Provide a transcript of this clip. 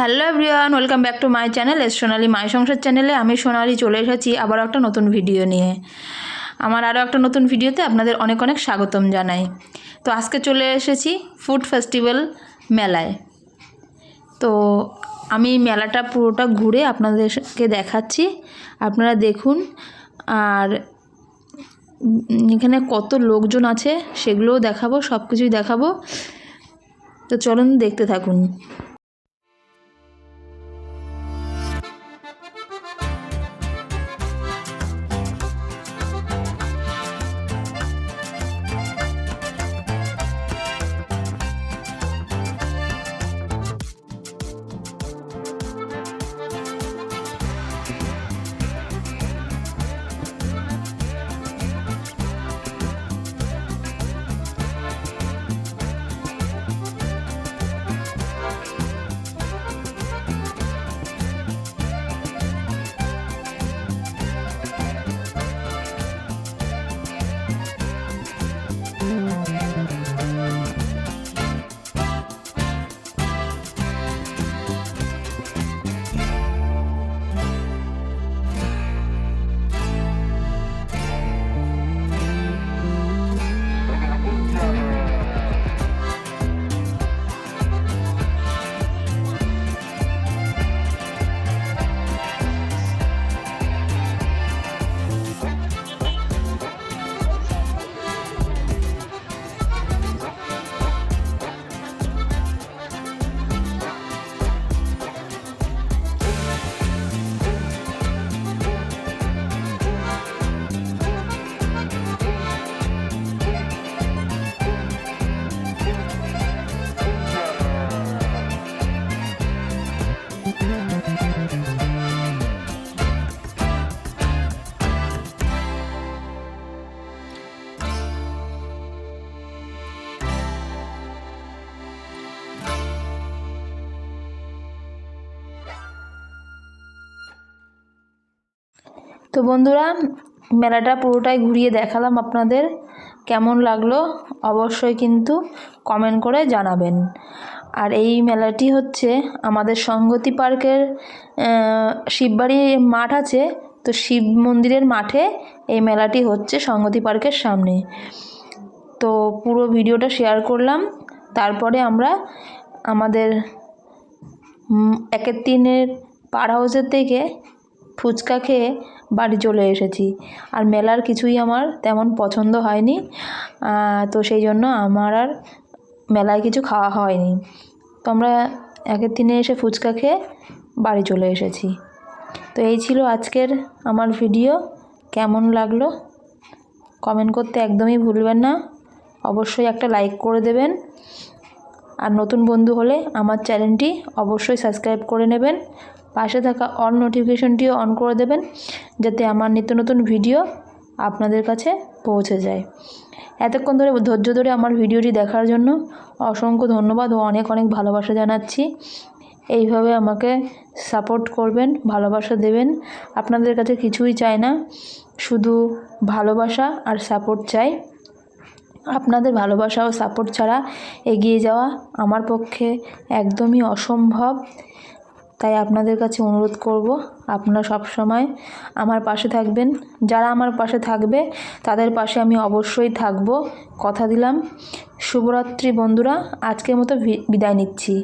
Hello everyone, welcome back to my channel, S Sonali my Sansar চ্যানেলে আমি সোনালি চলে এসেছি আবার একটা নতুন ভিডিও নিয়ে। আমার আরও একটা নতুন ভিডিওতে আপনাদের অনেক অনেক স্বাগতম জানাই। তো আজকে চলে এসেছি ফুড ফেস্টিভ্যাল মেলায়। তো আমি মেলাটা পুরোটা ঘুরে আপনাদেরকে দেখাচ্ছি। আপনারা দেখুন, আর এখানে কত লোকজন আছে সেগুলোও দেখাবো সব কিছুই দেখাবো। তো চলুন দেখতে থাকুন। তো বন্ধুরা, মেলাটা পুরোটাই ঘুরিয়ে দেখালাম আপনাদের। কেমন লাগল অবশ্যই কিন্তু কমেন্ট করে জানাবেন। আর এই মেলাটি হচ্ছে আমাদের সংগতি পার্কের শিববাড়ি মাঠ আছে, তো শিব মন্দিরের মাঠে এই মেলাটি হচ্ছে সংগতি পার্কের সামনে। তো পুরো ভিডিওটা শেয়ার করলাম, তারপরে আমরা আমাদের একের দিনের পার হাউসের থেকে ফুচকা খেয়ে বাড়ি চলে এসেছি। আর মেলার কিছুই আমার তেমন পছন্দ হয়নি। তো সেই জন্য আমার আর মেলায় কিছু খাওয়া হয়নি। তো আমরা একের দিনে এসে ফুচকা খেয়ে বাড়ি চলে এসেছি। তো এই ছিল আজকের আমার ভিডিও। কেমন লাগল? কমেন্ট করতে একদমই ভুলবেন না। অবশ্যই একটা লাইক করে দেবেন। আর নতুন বন্ধু হলে আমার চ্যানেলটি অবশ্যই সাবস্ক্রাইব করে নেবেন। পাশে থাকা অল নোটিফিকেশনটিও অন করে দেবেন, যাতে আমার নিত্য নতুন ভিডিও আপনাদের কাছে পৌঁছে যায়। এতক্ষণ ধরে, ধৈর্য ধরে আমার ভিডিওটি দেখার জন্য অসংখ্য ধন্যবাদ ও অনেক অনেক ভালোবাসা জানাচ্ছি। এইভাবে আমাকে সাপোর্ট করবেন, ভালোবাসা দেবেন। আপনাদের কাছে কিছুই চাই না, শুধু ভালোবাসা আর সাপোর্ট চাই। আপনাদের ভালোবাসা ও সাপোর্ট ছাড়া এগিয়ে যাওয়া আমার পক্ষে একদমই অসম্ভব। তাই আপনাদের কাছে অনুরোধ করব, আপনারা সব সময় আমার পাশে থাকবেন। যারা আমার পাশে থাকবে, তাদের পাশে আমি অবশ্যই থাকব। কথা দিলাম। শুভরাত্রি বন্ধুরা, আজকের মতো বিদায় নিচ্ছি।